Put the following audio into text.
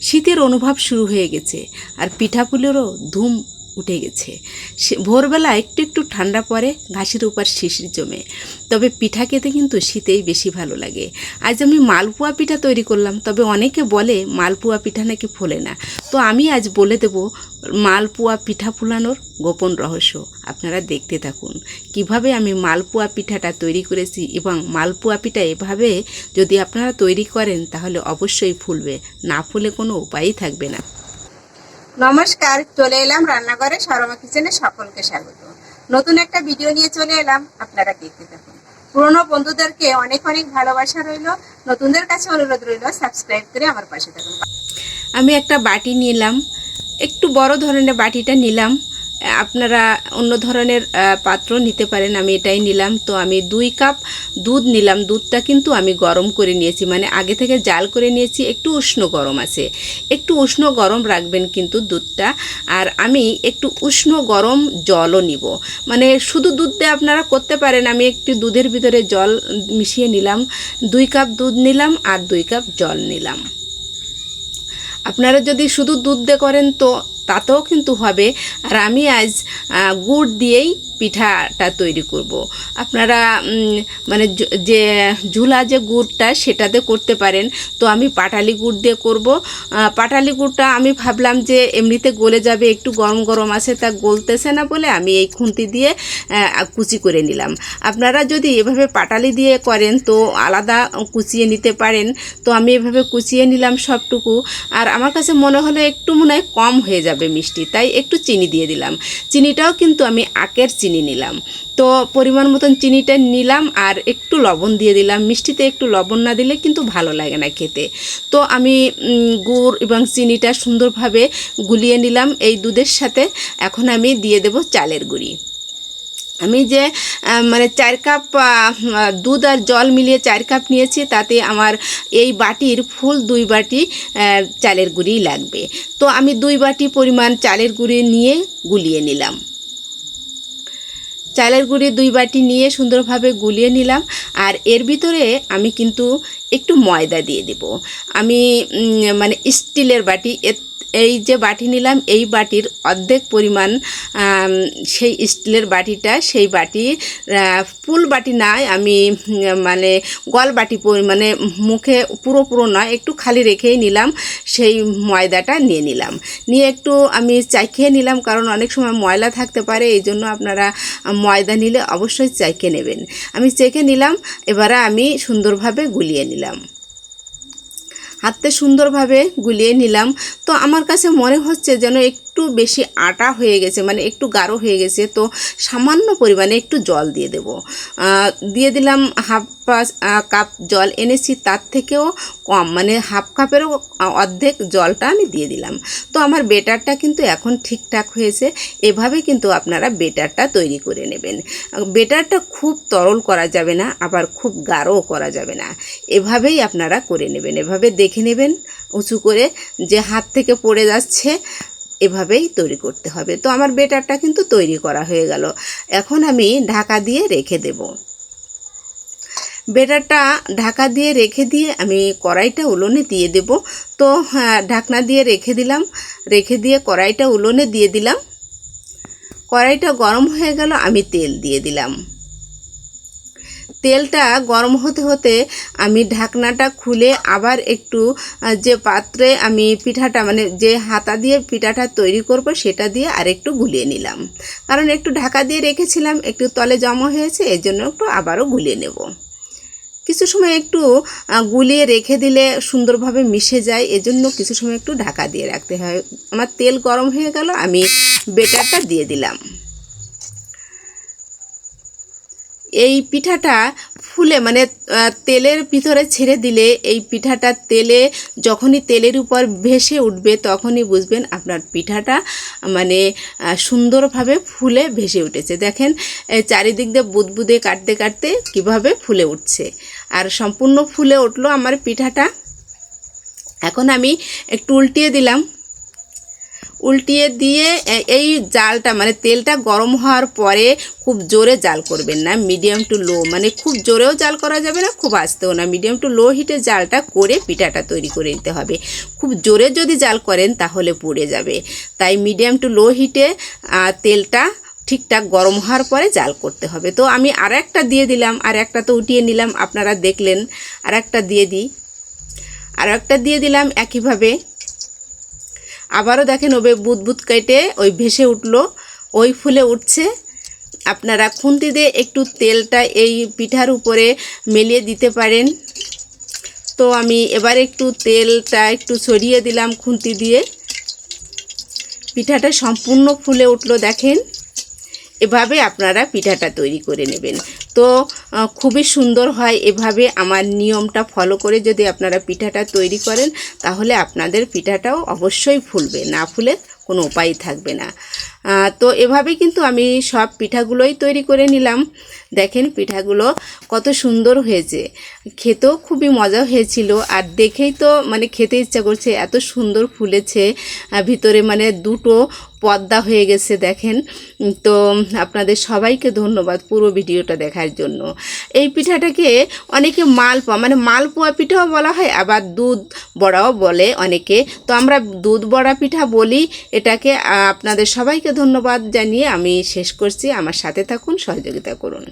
শীতের অনুভব শুরু হয়ে গেছে আর পিঠাপুলেরও ধুম উঠে গেছে। ভোরবেলা একটু একটু ঠান্ডা পড়ে, ঘাসের উপর শিশির জমে। তবে পিঠা খেতে কিন্তু শীতেই বেশি ভালো লাগে। আজ আমি মালপোয়া পিঠা তৈরি করলাম, তবে অনেকে বলে মালপোয়া পিঠা নাকি ফোলে না। তো আমি আজ বলে দেব মালপোয়া পিঠা ফুলানোর গোপন রহস্য। আপনারা দেখতে থাকুন, কীভাবে আমি মালপোয়া পিঠাটা তৈরি করেছি এবং মালপোয়া পিঠা এভাবে যদি আপনারা তৈরি করেন তাহলে অবশ্যই ফুলবে, না ফুলে কোনো উপায়ই থাকবে না। নমস্কার, চলে এলাম রান্নাঘরে সরমা কিচেনে সকলকে স্বাগত। নতুন একটা ভিডিও নিয়ে চলে এলাম, আপনারা দেখতে থাকুন। পুরনো বন্ধুদেরকে অনেক অনেক ভালোবাসা রইল, নতুনদের কাছে অনুরোধ রইল সাবস্ক্রাইব করে আমার পাশে থাকুন। আমি একটা বাটি নিলাম, একটু বড় ধরনের বাটিটা নিলাম। আপনারা অন্য ধরনের পাত্র নিতে পারেন, আমি এটাই নিলাম। তো আমি দুই কাপ দুধ নিলাম। দুধটা কিন্তু আমি গরম করে নিয়েছি। মানে আগে থেকে জাল করে নিয়েছি। একটু উষ্ণ গরম আছে। একটু উষ্ণ গরম রাখবেন কিন্তু দুধটা। আর আমি একটু উষ্ণ গরম জলও নিব। মানে শুধু দুধ দিয়ে আপনারা করতে পারেন। আমি একটু দুধের ভিতরে জল মিশিয়ে নিলাম। দুই কাপ দুধ নিলাম আর দুই কাপ জল নিলাম। আপনারা যদি শুধু দুধ দিয়ে করেন তো তাতেও কিন্তু হবে। আর আমি আজ গুড় দিয়েই পিঠাটা তৈরি করব। আপনারা মানে যে ঝুলা যে গুড়টা সেটাতে করতে পারেন। তো আমি পাটালি গুড় দিয়ে করব। পাটালি গুড়টা আমি ভাবলাম যে এমনিতে গলে যাবে, একটু গরম গরম আছে, তা গলতেছে না বলে আমি এই খুন্তি দিয়ে কুচি করে নিলাম। আপনারা যদি এভাবে পাটালি দিয়ে করেন, তো আলাদা কুচিয়ে নিতে পারেন। তো আমি এভাবে কুচিয়ে নিলাম সবটুকু। আর আমার কাছে মনে হলো একটু মনে হয় কম হয়ে যাবে। মিষ্টি, তাই একটু চিনি দিয়ে দিলাম। চিনিটাও কিন্তু আমি আখের চিনি নিলাম। তো পরিমাণ মতন চিনিটা নিলাম আর একটু লবণ দিয়ে দিলাম। মিষ্টিতে একটু লবণ না দিলে কিন্তু ভালো লাগে না খেতে। তো আমি গুড় এবং চিনিটা সুন্দরভাবে গুলিয়ে নিলাম এই দুধের সাথে। এখন আমি দিয়ে দেব চালের গুঁড়ি। আমি যে মানে চার কাপ দুধ আর জল মিলিয়ে চার কাপ নিয়েছি, তাতে আমার এই বাটির ফুল দুই বাটি চালের গুঁড়ি লাগবে। তো আমি দুই বাটি পরিমাণ চালের গুঁড়ি নিয়ে গুলিয়ে নিলাম। চালের গুঁড়ি দুই বাটি নিয়ে সুন্দরভাবে গুলিয়ে নিলাম, আর এর ভিতরে আমি কিন্তু একটু ময়দা দিয়ে দেব। আমি মানে স্টিলের বাটি এর- এই যে বাটি নিলাম, এই বাটির অর্ধেক পরিমাণ সেই স্টিলের বাটিটা, সেই বাটি ফুল বাটি নয়, আমি মানে গল বাটি পরি- মানে মুখে পুরো পুরো নয়, একটু খালি রেখেই নিলাম, সেই ময়দাটা নিয়ে নিলাম। নিয়ে একটু আমি চাইখে নিলাম, কারণ অনেক সময় ময়লা থাকতে পারে, এই জন্য আপনারা ময়দা নিলে অবশ্যই চাইখে নেবেন। আমি চেখে নিলাম, এবারে আমি সুন্দরভাবে গুলিয়ে নিলাম। হাতে সুন্দরভাবে গুলিয়ে নিলাম। তো আমার কাছে মনে হচ্ছে যেন একটু বেশি আটা হয়ে গেছে মানে একটু গাঢ় হয়ে গেছে, তো সামান্য পরিমাণে একটু জল দিয়ে দেব। দিয়ে দিলাম হাফ কাপ জল এনেছি, তার থেকেও কম মানে হাফ কাপেরও অর্ধেক জলটা আমি দিয়ে দিলাম। তো আমার বেটারটা কিন্তু এখন ঠিকঠাক হয়েছে, এভাবে কিন্তু আপনারা বেটারটা তৈরি করে নেবেন। বেটারটা খুব তরল করা যাবে না, আবার খুব গাঢ়ও করা যাবে না, এভাবেই আপনারা করে নেবেন, এভাবে দেখে নেবেন, উঁচু করে যে হাত থেকে পড়ে যাচ্ছে এভাবেই তৈরি করতে হবে। তো আমার বেটারটা কিন্তু তৈরি করা হয়ে গেল। এখন আমি ঢাকা দিয়ে রেখে দেবো। বেটারটা ঢাকা দিয়ে রেখে দিয়ে আমি কড়াইটা উলোনে দিয়ে দেব। তো হ্যাঁ, ঢাকনা দিয়ে রেখে দিলাম। রেখে দিয়ে কড়াইটা উলোনে দিয়ে দিলাম। কড়াইটা গরম হয়ে গেল আমি তেল দিয়ে দিলাম। তেলটা গরম হতে হতে আমি ঢাকনাটা খুলে আবার একটু যে পাত্রে আমি পিঠাটা মানে যে হাতা দিয়ে পিঠাটা তৈরি করব সেটা দিয়ে আরেকটু গুলিয়ে নিলাম। কারণ একটু ঢাকা দিয়ে রেখেছিলাম, একটু তলে জমা হয়েছে এর জন্য একটু আবারও গুলিয়ে নেব। কিছু সময় একটু গুলিয়ে রেখে দিলে সুন্দরভাবে মিশে যায়, এজন্য কিছু সময় একটু ঢাকা দিয়ে রাখতে হয়। আমার তেল গরম হয়ে গেল, আমি বেটারটা দিয়ে দিলাম। এই পিঠাটা ফুলে মানে তেলের ভিতরে ছেড়ে দিলে এই পিঠাটা তেলে, যখনই তেলের উপর ভেসে উঠবে তখনই বুঝবেন আপনার পিঠাটা মানে সুন্দরভাবে ফুলে ভেসে উঠেছে। দেখেন চারিদিক দিয়ে বুদবুদে কাটতে কাটতে কীভাবে ফুলে উঠছে। আর সম্পূর্ণ ফুলে উঠল আমার পিঠাটা। এখন আমি একটু উল্টিয়ে দিলাম। উল্টিয়ে দিয়ে এই জালটা মানে তেলটা গরম হওয়ার পরে খুব জোরে জাল করবেন না। মিডিয়াম টু লো মানে খুব জোরেও জাল করা যাবে না, খুব আস্তেও না। মিডিয়াম টু লো হিটে জালটা করে পিঠাটা তৈরি করে নিতে হবে। খুব জোরে যদি জাল করেন তাহলে পুড়ে যাবে। তাই মিডিয়াম টু লো হিটে তেলটা ঠিকঠাক গরম হওয়ার পরে জাল করতে হবে। তো আমি আর একটা দিয়ে দিলাম আর একটা তো উঠিয়ে নিলাম, আপনারা দেখলেন। আর একটা দিয়ে দিই। আর একটা দিয়ে দিলাম একইভাবে। আবারও দেখেন ওবে বুদবুদ কেটে ওই ভেসে উঠল। ওই ফুলে উঠছে। আপনারা খুন্তি দিয়ে একটু তেলটা এই পিঠার উপরে মেলিয়ে দিতে পারেন। তো আমি এবার একটু তেলটা একটু ছড়িয়ে দিলাম খুন্তি দিয়ে। পিঠাটা সম্পূর্ণ ফুলে উঠল দেখেন। এভাবে আপনারা পিঠাটা তৈরি করে নেবেন। তো খুবই সুন্দর হয় এভাবে আমার নিয়মটা ফলো করে যদি আপনারা পিঠাটা তৈরি করেন, তাহলে আপনাদের পিঠাটাও অবশ্যই ফুলবে। না ফুলে কোনো উপায় থাকবে না। তো এভাবে কিন্তু আমি সব পিঠাগুলোই তৈরি করে নিলাম। দেখেন পিঠাগুলো কত সুন্দর হয়েছে। খেতেও খুবই মজা হয়েছিল। আর দেখেই তো মানে খেতে ইচ্ছা করছে, এত সুন্দর ফুলেছে। ভিতরে মানে দুটো পদ্মা হয়ে গেছে, দেখেন। তো আপনাদের সবাইকে ধন্যবাদ পুরো ভিডিওটা দেখার জন্য। এই পিঠাটাকে অনেকে মালপোয়া মানে মালপোয়া পিঠাও বলা হয়, আবার দুধ বড়াও বলে অনেকে। তো আমরা দুধ বড়া পিঠা বলি, এটাকে আপনাদের সবাইকে ধন্যবাদ জানিয়ে আমি শেষ করছি। আমার সাথে থাকুন, সহযোগিতা করুন।